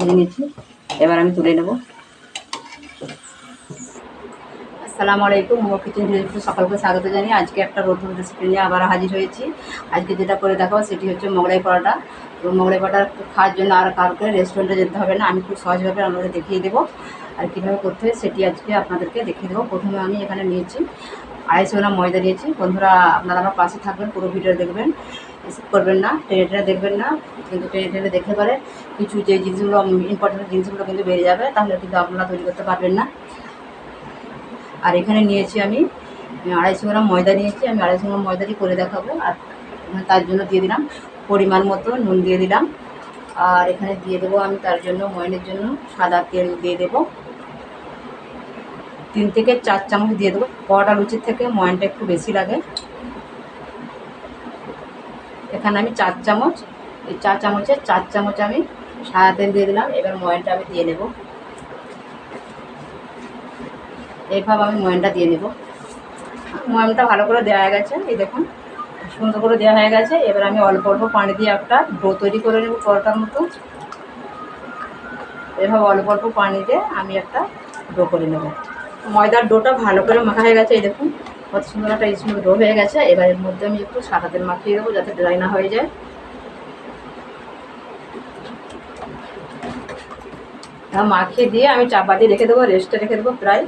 ভেজে নিয়েছি। এবার আমি তুলে নেব। আসসালামু আলাইকুম মোমো কিচেন রেসিপি সকলকে স্বাগত জানিয়ে আজকে একটা নতুন রেসিপি নিয়ে আবার হাজির হয়েছি। আজকে যেটা করে দেখাবো সেটি হচ্ছে মোগলাই পরোটা। তো মোগলাই পরোটা খাওয়ার জন্য আর কাউকে রেস্টুরেন্টে যেতে হবে না। আমি খুব সহজভাবে আপনাদের দেখিয়ে দেবো আর কীভাবে করতে হয় সেটি আজকে আপনাদেরকে দেখিয়ে দেবো। প্রথমে আমি এখানে নিয়েছি আড়াইশো গ্রাম ময়দা নিয়েছি। বন্ধুরা, আপনারা আমার পাশে থাকবেন, পুরো ভিডিও দেখবেন। স্কিপ করবেন না টেনে টেনে দেখবেন না, কিন্তু টেনে টেনে দেখতে পারে কিছু যে জিনিসগুলো ইম্পর্টেন্ট জিনিসগুলো কিন্তু বেড়ে যাবে, তাহলে কিন্তু আপনারা তৈরি করতে পারবেন না। আর এখানে নিয়েছি আমি আড়াইশো গ্রাম ময়দা নিয়েছি, আমি আড়াইশো গ্রাম ময়দা দিয়ে করে দেখাবো, আর তার জন্য দিয়ে দিলাম পরিমাণ মতো নুন দিয়ে দিলাম। আর এখানে দিয়ে দেবো আমি তার জন্য ময়নের জন্য সাদা তেল দিয়ে দেবো। তিন থেকে চার চামচ দিয়ে দেবো পরোটা লুচির থেকে ময়নটা একটু বেশি লাগে। এখানে আমি চার চামচ, এই চার চামচের চার চামচ আমি সাদা তেল দিয়ে দিলাম। এবার ময়নটা আমি দিয়ে নেব। এইভাবে আমি ময়নটা দিয়ে নেব। ময়নটা ভালো করে দেওয়া হয়ে গেছে, এই দেখুন। সুন্দর করে দেওয়া হয়ে গেছে। এবার আমি অল্প অল্প পানি দিয়ে একটা ডো তৈরি করে নেব পরোটার মতো। এভাবে অল্প অল্প পানি দিয়ে আমি একটা ডো করে নেব। ময়দার ডোটা ভালো করে মাখা হয়ে গেছে, এই দেখুন। কত সুন্দর একটা স্মুথ ডো হয়ে গেছে এবার এর মধ্যে আমি একটু সাদা তেল মাখিয়ে দেবো যাতে ড্রাই না হয়ে যায়। মাখিয়ে দিয়ে আমি চাপা দিয়ে রেখে দেবো রেস্টে রেখে দেবো প্রায়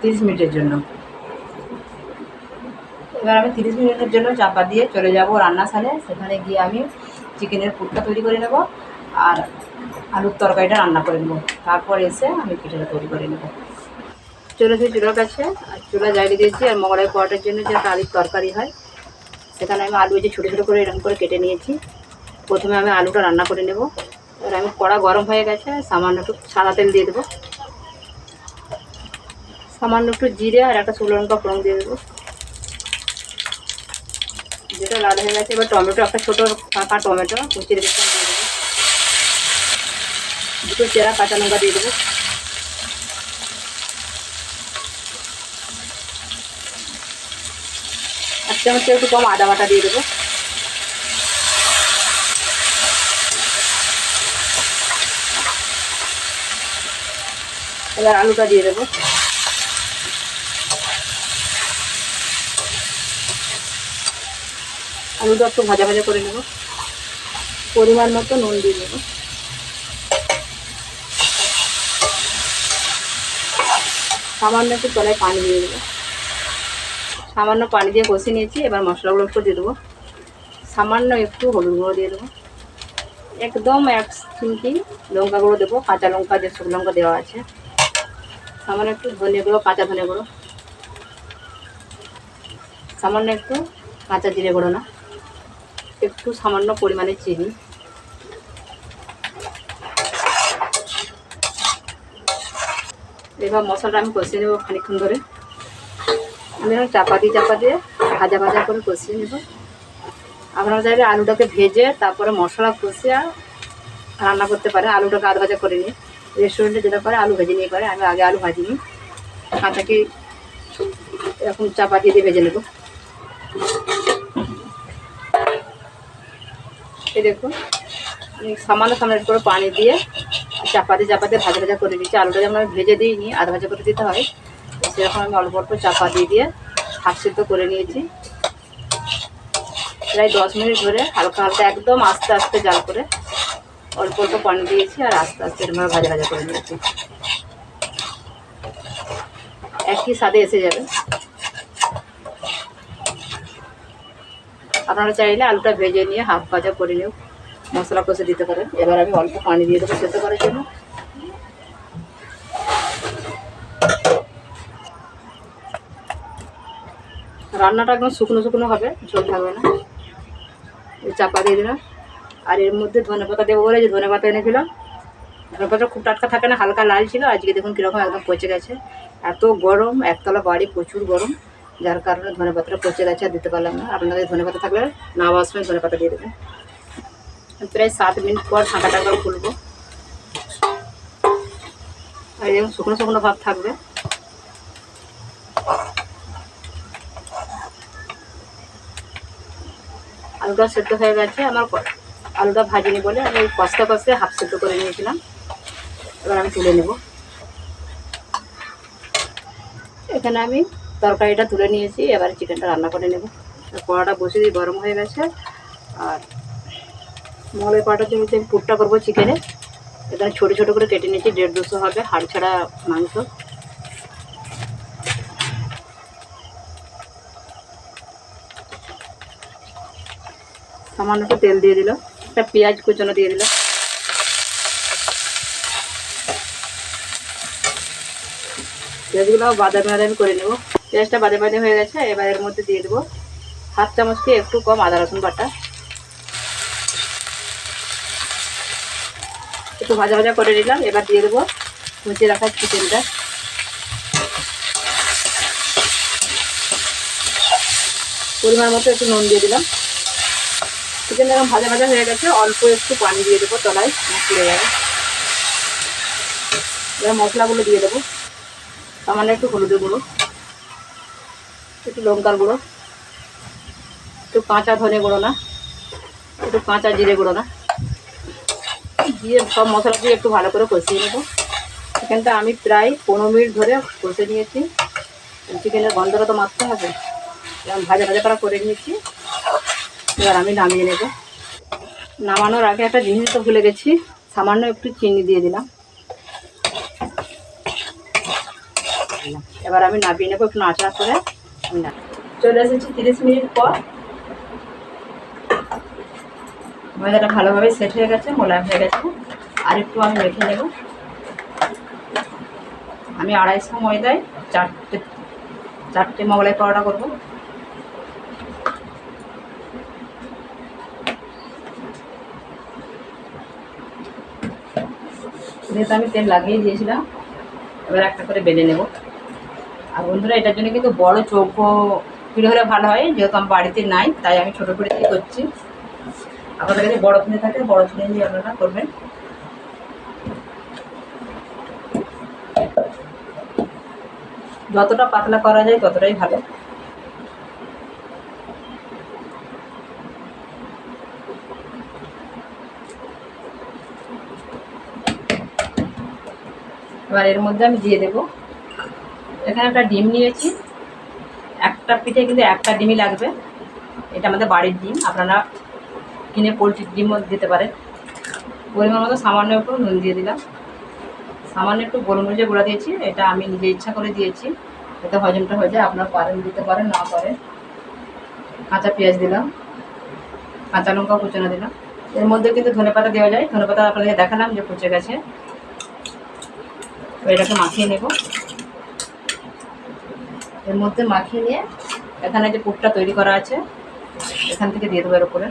তিরিশ মিনিটের জন্য। এবার আমি তিরিশ মিনিটের জন্য চাপা দিয়ে চলে যাব রান্নাশালে। সেখানে গিয়ে আমি চিকেনের পুরটা তৈরি করে নেব আর আলুর তরকারিটা রান্না করে নেব। তারপর এসে আমি পিঠাটা তৈরি করে নেব। চলে এসে চুলার কাছে, আর চুলা জ্বালিয়ে দিয়েছি, আর মগলাই পোয়াটার জন্য যে আলুর তরকারি হয়, সেখানে আমি আলু যে ছোটো ছোটো করে এরকম করে কেটে নিয়েছি। প্রথমে আমি আলুটা রান্না করে নেব। এবার আমি কড়া গরম হয়ে গেছে, সামান্য একটু সাদা তেল দিয়ে দেবো। সামান্য একটু জিরে আর একটা শুকনো লঙ্কা ফোড়ন দিয়ে দেবো। যেটা লাল হয়ে গেছে, এবার টমেটো, একটা ছোটো ফাঁকা টমেটো কুচি দিয়ে দেবো। দুটো চেরা কাঁচা লঙ্কা দিয়ে দেবো। এক চামচ একটু কম আদা বাটা দিয়ে দেবো। এবার আলুটা দিয়ে দেবো। আলুটা একটু ভাজা ভাজা করে নেব। পরিমাণ মতো নুন দিয়ে দেবো। সামান্য একটু তলায় পানি দিয়ে দেবো। সামান্য পানি দিয়ে কষে নিয়েছি, এবার মশলাগুলো একটু দিয়ে দেবো। সামান্য একটু হলুদ গুঁড়ো দিয়ে দেবো। একদম এক চিমটি লঙ্কা গুঁড়ো দেবো, কাঁচা লঙ্কা যে শুকনো লঙ্কা দেওয়া আছে। সামান্য একটু ধনে গুঁড়ো, কাঁচা ধনে গুঁড়ো। সামান্য একটু কাঁচা জিরে গুঁড়ো না, একটু সামান্য পরিমাণে চিনি। এবার মশলাটা আমি কষিয়ে নেব খানিক্ষণ ধরে। আমি চাপা দিয়ে চাপা দিয়ে ভাজা ভাজা করে কষিয়ে নেব। আপনারা চাইলে আলুটাকে ভেজে তারপরে মশলা কষিয়ে রান্না করতে পারে আলুটাকে আধ ভাজা করে নিয়ে রেস্টুরেন্টে যেটা করে আলু ভেজে নিয়ে করে, আমি আগে আলু ভাজি নিই। কাঁচাকে এরকম চাপা দিয়ে দিয়ে ভেজে নেব। এই দেখুন সামান্য সামান্য করে পানি দিয়ে চাপাতে চাপাতে ভাজা ভাজা করে দিচ্ছি আলুটা যেমন আমি ভেজে দিইনি, আধা ভাজা করে দিতে হয়। সেরকম আমি অল্প অল্প চাপা দিয়ে দিয়ে হাফ সিদ্ধ করে নিয়েছি। প্রায় দশ মিনিট ধরে হালকা হালকা একদম আস্তে আস্তে জাল করে অল্প অল্প পানি দিয়েছি আর আস্তে আস্তে এরকম ভাজা ভাজা করে নিয়েছি। একই স্বাদে এসে যাবে। আপনারা চাইলে আলুটা ভেজে নিয়ে হাফ ভাজা করে নিয়েও মশলা কষে দিতে পারেন। এবার আমি অল্প পানি দিয়ে দেবো সেদ্ধ করার জন্য। রান্নাটা একদম শুকনো শুকনো হবে, ঝোল থাকবে না। চাপা দিয়ে দিলাম। আর এর মধ্যে ধনে পাতা দেবো বলে যে ধনে পাতা এনেছিলাম ধনে পাতা খুব টাটকা থাকে না, হালকা লাল ছিল, আজকে দেখুন কীরকম একদম পচে গেছে। এত গরম, একতলা বাড়ি, প্রচুর গরম। যার কারণে ধনে পাতাটা পচে গেছে আর দিতে পারলাম না। আপনাদের ধনে পাতা থাকলে না সময় ধনে পাতা দিয়ে দেবেন। প্রায় সাত মিনিট পর ঢাকা টাকা খুলবো। আর এরকম শুকনো শুকনো ভাব থাকবে। আলুটা সেদ্ধ হয়ে গেছে, আমার আলুটা ভাজিনি বলে আমি কষতে কষতে হাফ সেদ্ধ করে নিয়েছিলাম। এবার আমি তুলে নেব। এখানে আমি তরকারিটা তুলে নিয়েছি, এবার চিকেনটা রান্না করে নেব। কড়াটা বসে দিয়ে গরম হয়ে গেছে। আর মলের জন্য যে আমি পুরটা করব চিকেনে এখানে ছোটো ছোটো করে কেটে নিয়েছি, দেড় দুশো হবে, হাড় ছাড়া মাংস। সামান্য একটু তেল দিয়ে দিল, একটা পেঁয়াজ কুচনো দিয়ে দিল। পেঁয়াজগুলো বাদামি বাদামি করে নেব। পেঁয়াজটা বাদামি বাদামি হয়ে গেছে, এবার এর মধ্যে দিয়ে দেবো হাফ চামচ দিয়ে একটু কম আদা রসুন বাটা। একটু ভাজা ভাজা করে নিলাম, এবার দিয়ে দেবো মুচিয়ে রাখা চিকেনটা। পরিমাণ মতো একটু নুন দিয়ে দিলাম। চিকেন যখন ভাজা ভাজা হয়ে গেছে, অল্প একটু পানি দিয়ে দেবো তলায় পুড়ে যাবে। এবার মশলাগুলো দিয়ে দেবো। সামান্য একটু হলুদের গুঁড়ো, একটু লঙ্কার গুঁড়ো, একটু কাঁচা ধনে গুঁড়ো না, একটু কাঁচা জিরে গুঁড়ো না। দিয়ে সব মশলা দিয়ে একটু ভালো করে কষিয়ে নেব। চিকেনটা আমি প্রায় পনেরো মিনিট ধরে কষে নিয়েছি। চিকেনের গন্ধটা তো মারতে হবে। এরকম ভাজা ভাজা করা করে নিয়েছি। এবার আমি নামিয়ে নেব। নামানোর আগে একটা জিনিস তো ভুলে গেছি, সামান্য একটু চিনি দিয়ে দিলাম। এবার আমি নামিয়ে নেব একটু নাচড়া করে। আমি চলে এসেছি তিরিশ মিনিট পর। ময়দাটা ভালোভাবে সেট হয়ে গেছে, মোলায়েম হয়ে গেছে। আর একটু আমি মেখে নেব। আমি আড়াইশো ময়দায় চারটে চারটে মোগলাই পরোটা করব। যেহেতু আমি তেল লাগিয়ে দিয়েছিলাম, এবার একটা করে বেলে নেব। আর বন্ধুরা, এটার জন্য কিন্তু বড় চৌকো পিড়ে হলে ভালো হয়, যেহেতু আমার বাড়িতে নাই, তাই আমি ছোটো পিড়ে করছি। আপনাদের কাছে বড় পিড়ে থাকে বড় পিড়ে দিয়ে আপনারা করবেন। যতটা পাতলা করা যায় ততটাই ভালো। এবার এর মধ্যে আমি দিয়ে দেবো। এখানে একটা ডিম নিয়েছি। একটা পিঠে কিন্তু একটা ডিমই লাগবে। এটা আমাদের বাড়ির ডিম। আপনারা কিনে পোলট্রির ডিমও দিতে পারেন। পরিমাণ মতো সামান্য একটু নুন দিয়ে দিলাম। সামান্য একটু গোলমরিচের গুঁড়া দিয়েছি। এটা আমি নিজে ইচ্ছা করে দিয়েছি। এতে হজমটা হয়ে যায়। আপনারা পারেন, দিতে পারেন, না পারেন। কাঁচা পেঁয়াজ দিলাম। কাঁচা লঙ্কা কুচনো দিলাম। এর মধ্যে কিন্তু ধনেপাতা দেওয়া যায়। ধনেপাতা আপনাদের দেখালাম যে কুচে গেছে। এটাকে মাখিয়ে নেব। এর মধ্যে মাখিয়ে নিয়ে এখানে যে পুরটা তৈরি করা আছে, এখান থেকে দিয়ে দেবো এর উপরে।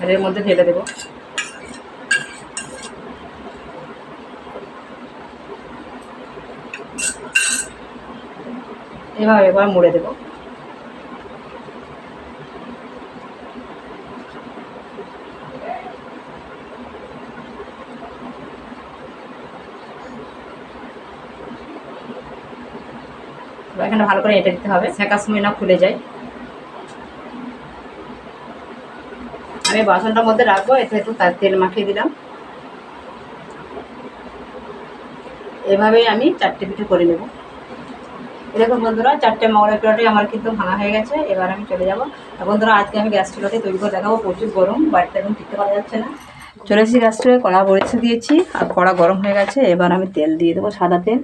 আর এর মধ্যে ঢেলে দেবো। এবার এবার মুড়ে দেবো। এখানে ভালো করে এটা দিতে হবে। শেখার সময় না খুলে যায়। আমি বাসনটার মধ্যে রাখব, এতে একটু তার তেল মাখিয়ে দিলাম। এভাবেই আমি চারটে পিঠে করে নেব। এরকম বন্ধুরা, চারটে মগলাই পিঠাটাই আমার কিন্তু ভাঙা হয়ে গেছে। এবার আমি চলে যাব। বন্ধুরা, আজকে আমি গ্যাস চুলাতে তৈরি করে দেখাবো। প্রচুর গরম, বাড়িতে এখন টিকতে পারা যাচ্ছে না। চলে এসেছি গ্যাস চুলায় কড়া বড়েছে দিয়েছি। আর কড়া গরম হয়ে গেছে। এবার আমি তেল দিয়ে দেবো সাদা তেল।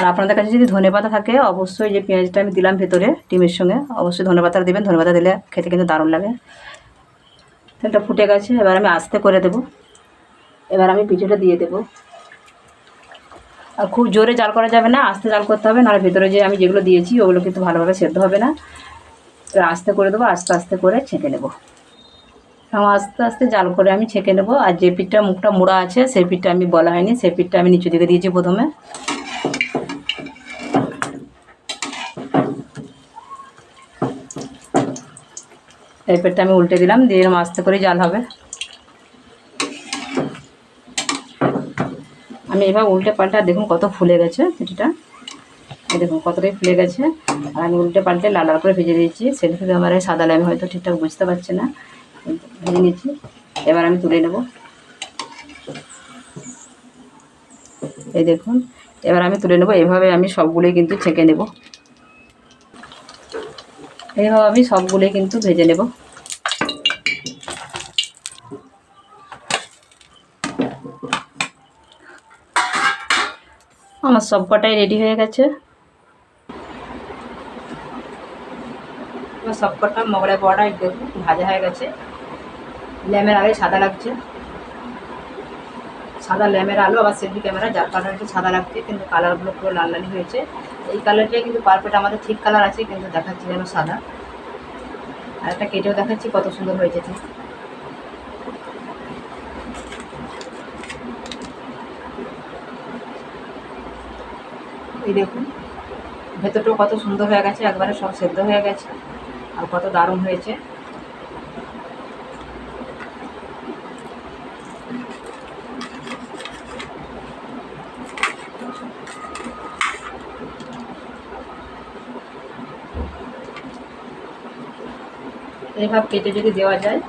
আর আপনাদের কাছে যদি ধনেপাতা থাকে, অবশ্যই যে পেঁয়াজটা আমি দিলাম ভেতরে ডিমের সঙ্গে, অবশ্যই ধনেপাতা দেবেন। ধনেপাতা দিলে খেতে কিন্তু দারুণ লাগে। তেলটা ফুটে গেছে, এবার আমি আস্তে করে দেব। এবার আমি পিঠেটা দিয়ে দেবো। আর খুব জোরে জাল করা যাবে না, আস্তে জাল করতে হবে, নাহলে ভেতরে যে আমি যেগুলো দিয়েছি, ওগুলো কিন্তু ভালোভাবে সেদ্ধ হবে না। এবার আস্তে করে দেবো, আস্তে আস্তে করে ছেঁকে নেব। এবং আস্তে আস্তে জাল করে আমি ছেঁকে নেব। আর যে পিঠটা মুখটা মোড়া আছে, সেই পিঠটা আমি বলা হয়নি, সেই পিঠটা আমি নিচু দিকে দিয়েছি প্রথমে। এই পেটটা আমি উল্টে দিলাম, দিয়ে এরকম আস্তে করে জাল হবে। আমি এবার উল্টে পাল্টে দেখুন কত ফুলে গেছে এই দেখুন কতটাই ফুলে গেছে। আর আমি উল্টে পাল্টে লাল লাল করে ভেজে দিয়েছি। সেলফি ক্যামেরায় সাদা লাইন হয়তো ঠিকঠাক বুঝতে পারছে না। ভেজে নিয়েছি। এবার আমি তুলে নেব। এই দেখুন, এবার আমি তুলে নেব। এভাবে আমি সবগুলোই কিন্তু ছেঁকে নেব। এইভাবে আমি সবগুলোই কিন্তু ভেজে নেব। আমার সব কটাই রেডি হয়ে গেছে। সব কটা মগলাই পড়া দেখুন ভাজা হয়ে গেছে। ল্যামের আগে সাদা লাগছে। সাদা ল্যামের আলো, আবার সেলফি ক্যামেরা, যার কালার একটু সাদা লাগছে, কিন্তু কালারগুলো পুরো লাল লালি হয়েছে। এই কালারটাই কিন্তু পারফেক্ট আমাদের ঠিক কালার আছে, কিন্তু দেখাচ্ছি যেন সাদা। আর একটা কেটেও দেখাচ্ছি কত সুন্দর হয়েছে। ঠিক এই দেখুন। ভেতরটাও কত সুন্দর হয়ে গেছে, একবারে সব সেদ্ধ হয়ে গেছে, আর কত দারুণ হয়েছে। এইভাবে কেটে যদি দেওয়া যায়,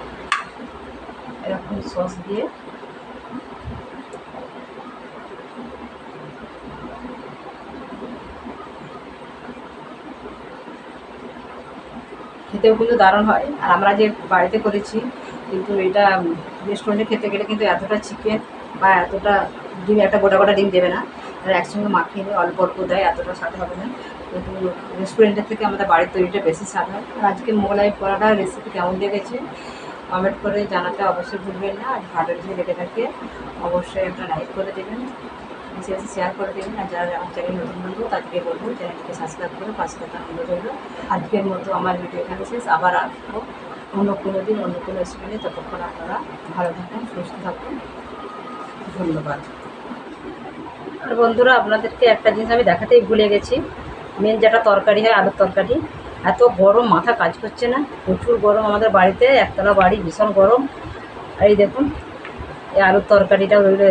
এরকম সস দিয়ে খেতেও কিন্তু দারুণ হয়। আর আমরা যে বাড়িতে করেছি, কিন্তু এটা রেস্টুরেন্টে খেতে গেলে কিন্তু এতটা চিকেন বা এতটা ডিম, একটা গোটা গোটা ডিম দেবে না। আর একসঙ্গে মাখিয়ে নিয়ে অল্প অল্প দেয়, এতটা স্বাদ হবে না। কিন্তু রেস্টুরেন্টের থেকে আমাদের বাড়ির তৈরিটা বেশি স্বাদ হয়। আর আজকে মোগলাই পরাটার রেসিপি কেমন লেগেছে কমেন্ট করে জানাতে অবশ্যই ভুলবেন না। আর ভালো যদি লেগে থাকে অবশ্যই একটা লাইক করে দেবেন। বেশি শেয়ার করে দেবেন। আর যারা আমার চ্যানেল নতুন বন্ধু, তাদেরকে বলব চ্যানেলটিকে সাবস্ক্রাইব করে পাশে থাকা অনুরোধ রইল আজকের মতো আমার ভিডিও এখানে শেষ। আবার আসব অন্য কোনো দিন, অন্য কোনো নিয়ে ততক্ষণ আপনারা ভালো থাকুন, সুস্থ থাকুন। ধন্যবাদ। আর বন্ধুরা, আপনাদেরকে একটা জিনিস আমি দেখাতেই ভুলে গেছি। মেন যেটা তরকারি হয়, আলুর তরকারি। এত গরম, মাথা কাজ করছে না। প্রচুর গরম আমাদের বাড়িতে। একতলা বাড়ি, ভীষণ গরম। এই দেখুন, এই আলুর তরকারিটা রইল।